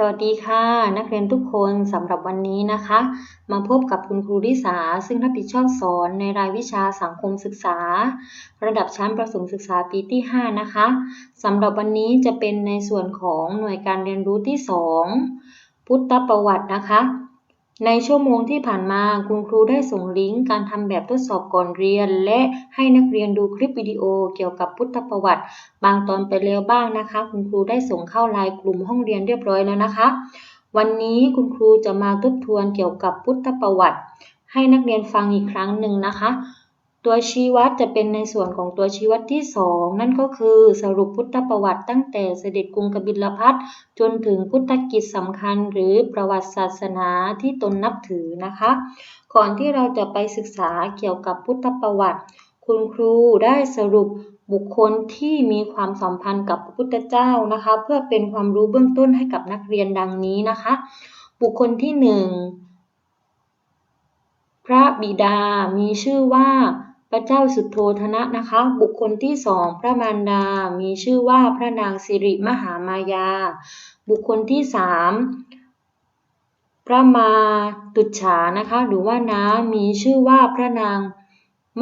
สวัสดีค่ะ นักเรียนทุกคนสำหรับวันนี้นะคะ มาพบกับคุณครูริสาซึ่งรับผิดชอบสอนในรายวิชาสังคมศึกษา ระดับชั้นประถมศึกษาปีที่ 5 นะคะสำหรับวันนี้จะเป็นในส่วนของหน่วยการเรียนรู้ที่ 2 พุทธประวัตินะคะ ในชั่วโมงที่ผ่านมาคุณครูได้ส่งลิงก์การทำแบบทดสอบก่อนเรียน และให้นักเรียนดูคลิปวิดีโอเกี่ยวกับพุทธประวัติ บางตอนไปแล้วบ้างนะคะ คุณครูได้ส่งเข้าไลน์กลุ่มห้องเรียนเรียบร้อยแล้วนะคะ วันนี้คุณครูจะมาทบทวนเกี่ยวกับพุทธประวัติ ให้นักเรียนฟังอีกครั้งหนึ่งนะคะ ตัวชี้วัดจะเป็นในส่วนของตัวชี้วัดที่ 2 นั่นก็คือสรุปพุทธประวัติตั้งแต่เสด็จกรุงกบิลพัทจนถึงพุทธกิจสำคัญ หรือประวัติศาสนาที่ตนนับถือนะคะ ก่อนที่เราจะไปศึกษาเกี่ยวกับพุทธประวัติ คุณครูได้สรุปบุคคลที่มีความสัมพันธ์กับพระพุทธเจ้านะคะ เพื่อเป็นความรู้เบื้องต้นให้กับนักเรียนดังนี้นะคะ บุคคลที่หนึ่งพระบิดามีชื่อว่า พระเจ้าสุโธธนะนะคะ บุคคลที่สองพระมารดา มีชื่อว่าพระนางสิริมหามายา บุคคลที่สามพระมาตุฉานะคะ หรือว่าน้ามีชื่อว่าพระนาง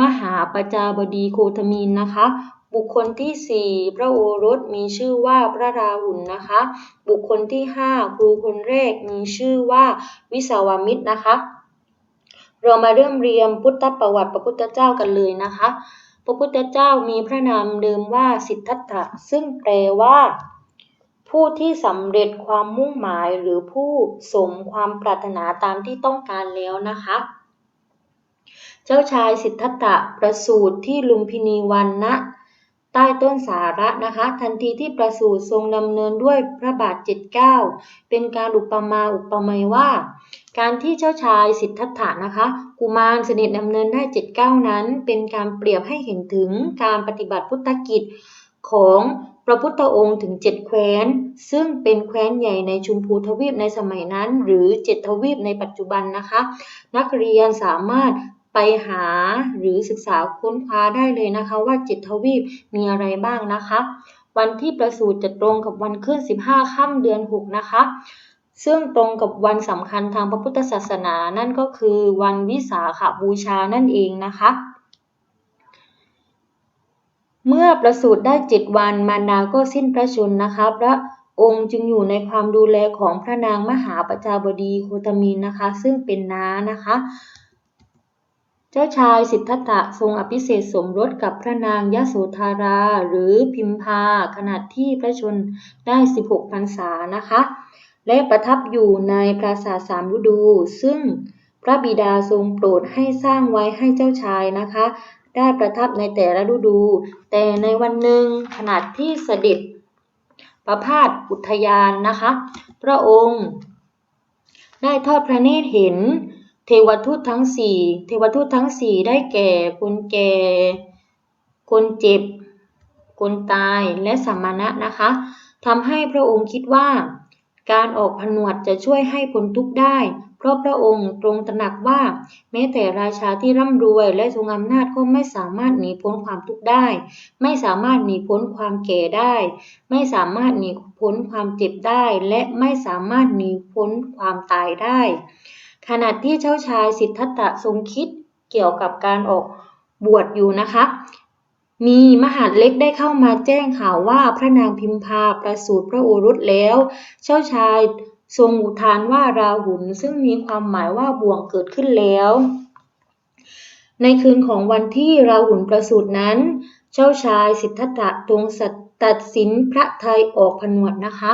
มหาประจาบดีโคตมินนะคะ บุคคลที่สี่พระโอรสมีชื่อว่าพระราหุลนะคะ บุคคลที่ห้าครูคนแรกมีชื่อว่าวิสาวามิตรนะคะ เรามาเริ่มเรียนพุทธประวัติพระพุทธเจ้ากันเลยนะคะ พระพุทธเจ้ามีพระนามเดิมว่าสิทธัตถะซึ่งแปลว่า ผู้ที่สำเร็จความมุ่งหมายหรือผู้สมความปรารถนาตามที่ต้องการแล้วนะคะ เจ้าชายสิทธัตถะประสูติที่ลุมพินีวันณใต้ต้นสาระนะคะ ทันทีที่ประสูติทรงดำเนินด้วยพระบาทเจ็ดเก้าเป็นการอุปมาอุปไมยว่า การที่เจ้าชายสิทธัตถะนะคะ กุมารเสด็จดำเนินได้เจ็ดเก้านั้น เป็นการเปรียบให้เห็นถึงการปฏิบัติพุทธกิจของพระพุทธองค์ถึงเจ็ดแคว้น ซึ่งเป็นแคว้นใหญ่ในชุมพูทวีปในสมัยนั้น หรือเจ็ดทวีปในปัจจุบันนะคะ นักเรียนสามารถไปหาหรือศึกษาค้นคว้าได้เลยนะคะว่าเจ็ดทวีปมีอะไรบ้างนะคะ วันที่ประสูติจะตรงกับวันขึ้น 15 ค่ำเดือน 6 นะคะ ซึ่งตรงกับวันสำคัญทางพระพุทธศาสนานั่นก็คือวันวิสาขบูชานั่นเองนะคะ เมื่อประสูติได้เจ็ดวันมารดาก็สิ้นพระชนนะคะพระองค์จึงอยู่ในความดูแลของพระนางมหาประจาบดีโคตมินนะคะ ซึ่งเป็นน้านะคะ เจ้าชายสิทธัตถะทรงอภิเษกสมรสกับพระนางยโสธาราหรือพิมพาขณะที่พระชนได้ 16พรรษานะคะ และประทับอยู่ในปราสาทสามฤดู ซึ่งพระบิดาทรงโปรดให้สร้างไว้ให้เจ้าชายนะคะ ได้ประทับในแต่ละฤดู แต่ในวันหนึ่งขณะที่เสด็จประพาสอุทยานนะคะ พระองค์ ได้ทอดพระเนตรเห็นเทวทูตทั้งสี่เทวทูตทั้งสี่ได้แก่คนแก่ คนเจ็บ คนตายและสัมมณะนะคะทำให้พระองค์คิดว่า การออกผนวดจะช่วยให้พ้นทุกข์ได้ เพราะพระองค์ตรงตระหนักว่า แม้แต่ราชาที่ร่ำรวยและทรงอำนาจก็ไม่สามารถหนีพ้นความทุกข์ได้ ไม่สามารถหนีพ้นความแก่ได้ ไม่สามารถหนีพ้นความเจ็บได้ และไม่สามารถหนีพ้นความตายได้ ขณะที่เจ้าชายสิทธัตถะทรงคิดเกี่ยวกับการออกบวชอยู่นะคะ มีมหาดเล็กได้เข้ามาแจ้งข่าวว่าพระนางพิมพาประสูติพระโอรสแล้ว เจ้าชายทรงอุทานว่าราหุลซึ่งมีความหมายว่าบ่วงเกิดขึ้นแล้ว ในคืนของวันที่ราหุลประสูตินั้น เจ้าชายสิทธัตถะทรงตัดสินพระไทยออกผนวดนะคะ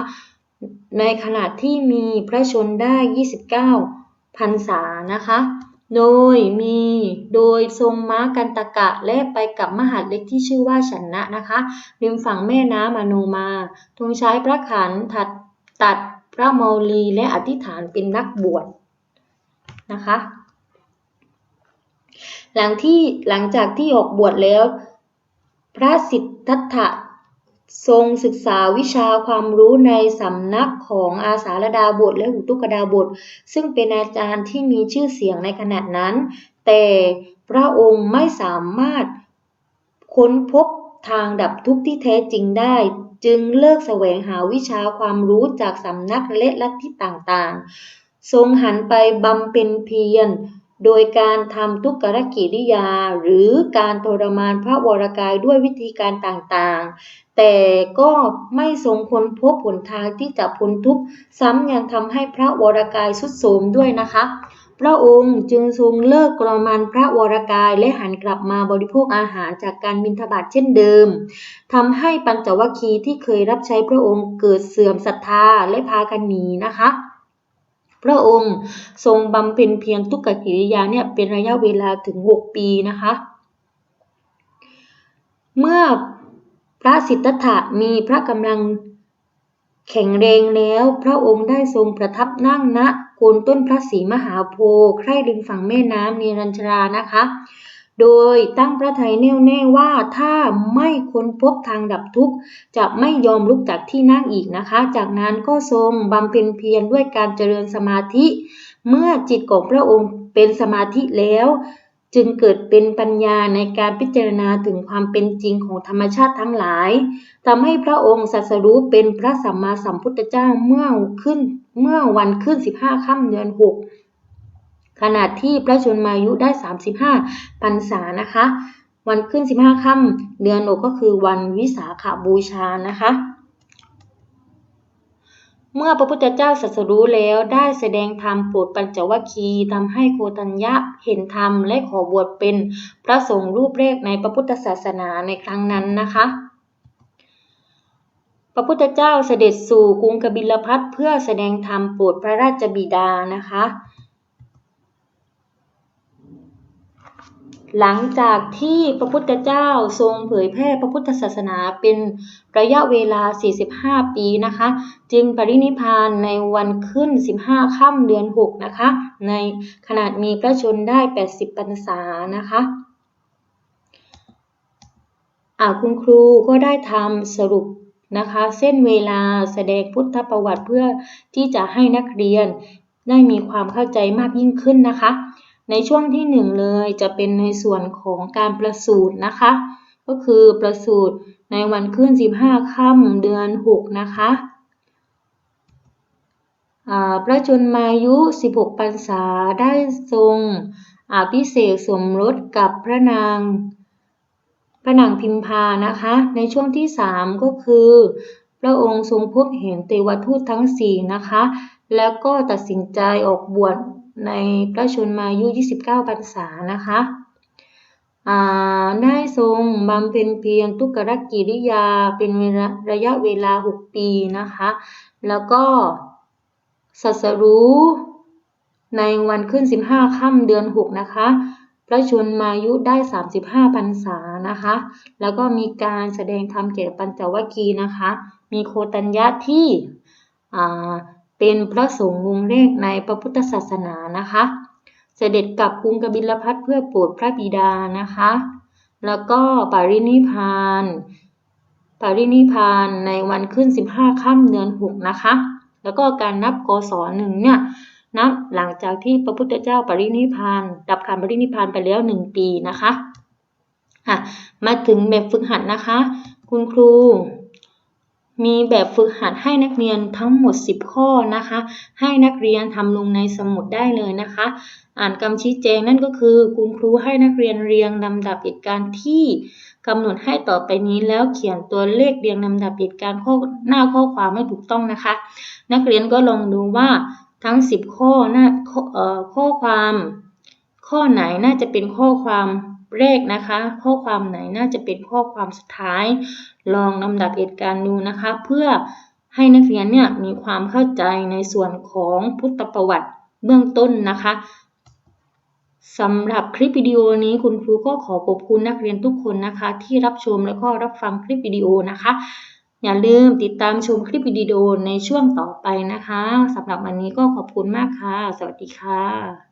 ในขณะที่มีพระชนได้ 29พรรษานะคะ โดยมี โดยทรงม้ากันตะกะและไปกับมหาดเล็กที่ชื่อว่าฉันนะนะคะ ริมฝั่งแม่น้ำอโนมาทรงใช้พระขันถัดตัดพระเมาลีและอธิษฐานเป็นนักบวชนะคะ หลังที่หลังจากที่ออกบวชแล้ว พระสิทธัตถะ ทรงศึกษาวิชาความรู้ในสำนักของอาสาลดาบทและหุตุกดาบท ซึ่งเป็นอาจารย์ที่มีชื่อเสียงในขณะนั้น แต่พระองค์ไม่สามารถค้นพบทางดับทุกข์ที่แท้จริงได้ จึงเลิกแสวงหาวิชาความรู้จากสำนักและลัทธิต่างๆ ทรงหันไปบำเพ็ญเพียรโดยการทำทุกขกิริยา หรือการทรมานพระวรกายด้วยวิธีการต่างๆ แต่ก็ไม่ทรงค้นพบหนทางที่จะพ้นทุกข์ ซ้ำยังทำให้พระวรกายสุดโทรมด้วยนะคะ พระองค์จึงทรงเลิกกรมันพระวรกายและหันกลับมาบริโภคอาหารจากการบิณฑบาตเช่นเดิมทำให้ปัญจวัคคีย์ที่เคยรับใช้พระองค์เกิดเสื่อมศรัทธาและพากันหนีนะคะพระองค์ทรงบำเพ็ญเพียรทุกขกิริยาเนี่ยเป็นระยะเวลาถึง 6 ปีนะคะ เมื่อ พระสิทธัตถะมีพระกำลังแข็งแรงแล้ว พระองค์ได้ทรงประทับนั่งณโคนต้นพระศรีมหาโพธิ์ใกล้ริมฝั่งแม่น้ำเนรัญชรานะคะ โดยตั้งพระทัยแน่วแน่ว่าถ้าไม่ค้นพบทางดับทุกข์ จะไม่ยอมลุกจากที่นั่งอีกนะคะ จากนั้นก็ทรงบำเพ็ญเพียรด้วยการเจริญสมาธิ เมื่อจิตของพระองค์เป็นสมาธิแล้ว จึงเกิดเป็นปัญญาในการพิจารณาถึงความเป็นจริงของธรรมชาติทั้งหลายทำให้พระองค์สัสรู้เป็นพระสัมมาสัมพุทธเจ้าเมื่อขึ้นเมื่อวันขึ้น 15ค่ำเดือน 6 ขณะที่พระชนมายุได้ 35พรรษานะคะ วันขึ้น 15ค่ำเดือน6ก็คือวันวิสาขบูชานะคะ เมื่อพระพุทธเจ้าสัสรู้แล้วได้แสดงธรรมโปรดปัญจวัคคีย์ทำให้โคตัญญะเห็นธรรมและขอบวชเป็นพระสงฆ์รูปแรกในพระพุทธศาสนาในครั้งนั้นนะคะ พระพุทธเจ้าเสด็จสู่กรุงกบิลพัทเพื่อแสดงธรรมโปรดพระราชบิดานะคะ หลังจากที่พระพุทธเจ้าทรงเผยแพร่พระพุทธศาสนาเป็นระยะเวลา 45 ปีนะคะ จึงปรินิพานในวันขึ้น 15 ค่ำเดือน 6 นะคะ ในขนาดมีพระชนได้ 80 พรรษานะคะคุณครูก็ได้ทำสรุปนะคะ เส้นเวลาแสดงพุทธประวัติเพื่อที่จะให้นักเรียนได้มีความเข้าใจมากยิ่งขึ้นนะคะ ในช่วงที่หนึ่งเลยจะเป็นในส่วนของการประสูตินะคะ ก็คือประสูติในวันขึ้น 15 ค่ำเดือน 6 นะคะพระชนมายุ 16 พรรษาได้ทรงพิเศษสมรสกับพระนาง พระนางพิมพานะคะ ในช่วงที่ 3 ก็คือ พระองค์ทรงพบเห็นเทวทูตทั้ง 4 นะคะ แล้วก็ตัดสินใจออกบวชในพระชนมายุ 29 พรรษานะคะได้ทรงบำเพ็ญเพียรทุกขกิริยาเป็นระยะเวลา 6 ปีนะคะ แล้วก็สัสรู้ในวันขึ้น 15 ค่ำเดือน 6 นะคะ พระชนมายุได้ 35พรรษานะคะ แล้วก็มีการแสดงธรรมเก่ปัญจวัคคีย์นะคะ มีโคตัญญะที่ เป็นพระสงฆ์วงแรกในพระพุทธศาสนานะคะ เสด็จกลับกรุงกบิลพัทเพื่อโปรดพระบิดานะคะ แล้วก็ปรินิพานปรินิพานในวันขึ้น 15ค่ำเดือน 6 นะคะ แล้วก็การนับกศหนึ่งเนี่ยนับหลังจากที่พระพุทธเจ้าปรินิพานดับขันปรินิพานไปแล้วหนึ่งปีนะคะค่ะมาถึงแบบฝึกหัดนะคะ คุณครู มีแบบฝึกหัดให้นักเรียนทั้งหมด 10 ข้อนะคะ ให้นักเรียนทำลงในสมุดได้เลยนะคะ อ่านคำชี้แจงนั่นก็คือคุณครูให้นักเรียนเรียงลำดับเหตุการณ์ที่กำหนดให้ต่อไปนี้แล้วเขียนตัวเลขเรียงลำดับเหตุการณ์ข้อหน้าข้อความไม่ถูกต้องนะคะ นักเรียนก็ลองดูว่าทั้ง 10 ข้อน่าข้อความ ข้อไหนน่าจะเป็นข้อความ แรกนะคะ ข้อความไหนน่าจะเป็นข้อความสุดท้าย ลองลำดับเหตุการณ์ดูนะคะ เพื่อให้นักเรียนเนี่ยมีความเข้าใจในส่วนของพุทธประวัติเบื้องต้นนะคะสำหรับคลิปวิดีโอนี้คุณครูก็ขอขอบคุณนักเรียนทุกคนนะคะ ที่รับชมและก็รับฟังคลิปวิดีโอนะคะ อย่าลืมติดตามชมคลิปวิดีโอในช่วงต่อไปนะคะสำหรับวันนี้ก็ขอบคุณมากค่ะ สวัสดีค่ะ